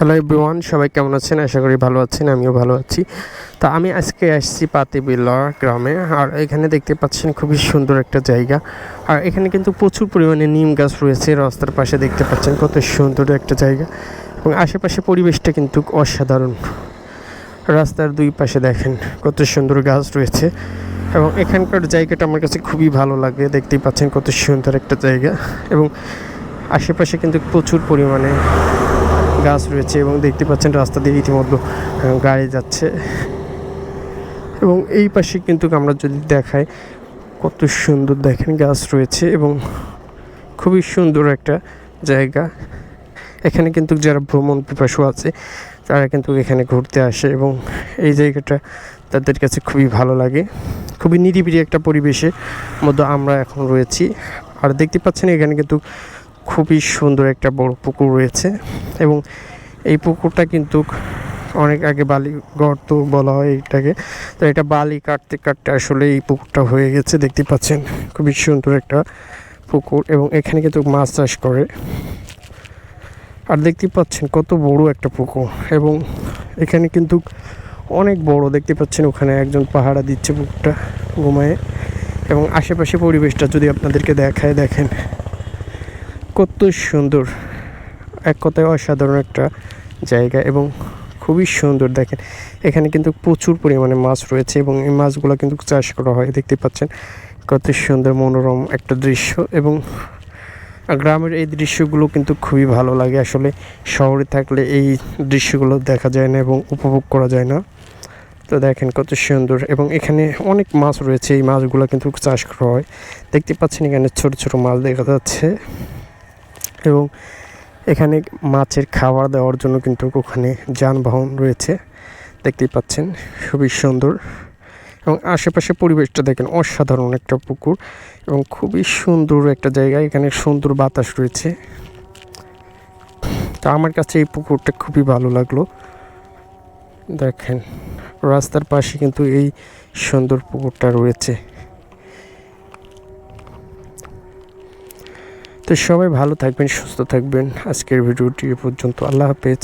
Hello everyone সবাই কেমন আছেন? আশা করি ভালো আছেন, আমিও ভালো আছি। তো আমি আজকে আসছি পাতিবিল্লা গ্রামে, আর এখানে দেখতে পাচ্ছেন খুবই সুন্দর একটা জায়গা। আর এখানে কিন্তু প্রচুর পরিমাণে নিম গাছ রয়েছে, রাস্তার পাশে দেখতে পাচ্ছেন কত সুন্দর একটা জায়গা। এবং আশেপাশে পরিবেশটা কিন্তু অসাধারণ। রাস্তার দুই পাশে দেখেন কত সুন্দর গাছ রয়েছে। এবং এখানকার জায়গাটা আমার কাছে খুবই ভালো লাগে, দেখতেই পাচ্ছেন কত সুন্দর একটা জায়গা। এবং আশেপাশে কিন্তু প্রচুর পরিমাণে গাছ রয়েছে এবং দেখতে পাচ্ছেন রাস্তা দিয়ে ইতিমধ্যে গাড়ি যাচ্ছে। এবং এই পাশে কিন্তু আমরা যদি দেখাই, কত সুন্দর দেখেন গাছ রয়েছে এবং খুবই সুন্দর একটা জায়গা। এখানে কিন্তু যারা ভ্রমণ পিপাসু আছে, তারা কিন্তু এখানে ঘুরতে আসে এবং এই জায়গাটা তাদের কাছে খুবই ভালো লাগে। খুবই নিরিবিলি একটা পরিবেশের মধ্যে আমরা এখন রয়েছি। আর দেখতে পাচ্ছেন এখানে কিন্তু খুবই সুন্দর একটা বড় পুকুর রয়েছে এবং এই পুকুরটা কিন্তু অনেক আগে বালি গর্ত বলা হয় এটাকে। তো এটা বালি কাটতে কাটতে আসলে এই পুকুরটা হয়ে গেছে, দেখতে পাচ্ছেন? খুবই সুন্দর একটা পুকুর এবং এখানে কিন্তু মাছ চাষ করে। আর দেখতে পাচ্ছেন কত বড় একটা পুকুর এবং এখানে কিন্তু অনেক বড়, দেখতে পাচ্ছেন ওখানে একজন পাহারা দিচ্ছে পুকুরটা ঘুমায় এবং আশেপাশে পরিবেশটা যদি আপনাদেরকে দেখায়, দেখেন। কত সুন্দর। এক কথায় অসাধারণ একটা জায়গা এবং খুবই সুন্দর দেখেন। এখানে কিন্তু প্রচুর পরিমাণে মাছ রয়েছে এবং এই মাছগুলো কিন্তু চাষ করা হয়, দেখতে পাচ্ছেন। কত সুন্দর মনোরম একটা দৃশ্য এবং গ্রামের এই দৃশ্যগুলো কিন্তু খুবই ভালো লাগে। আসলে শহরে থাকলে এই দৃশ্যগুলো দেখা যায় না এবং উপভোগ করা যায় না। তো দেখেন কত সুন্দর এবং এখানে অনেক মাছ রয়েছে। এই মাছগুলো কিন্তু চাষ করা হয়। দেখতে পাচ্ছেন এখানে ছোট ছোট মাছ দেখা যাচ্ছে। এবং এখানে মাছের খাবার দেওয়ার জন্য কিন্তু ওখানে যানবাহন রয়েছে। দেখতেই পাচ্ছেন, খুবই সুন্দর। এবং আশেপাশে পরিবেশটা দেখেন, অসাধারণ একটা পুকুর এবং খুবই সুন্দর একটা জায়গা। এখানে সুন্দর বাতাস রয়েছে। তা আমার কাছে এই পুকুরটা খুবই ভালো লাগল। দেখেন, রাস্তার পাশে কিন্তু এই সুন্দর পুকুরটা রয়েছে। তো সবাই ভালো থাকবেন সুস্থ থাকবেন। আজকের ভিডিওটি এ পর্যন্ত। আল্লাহ হাফেজ।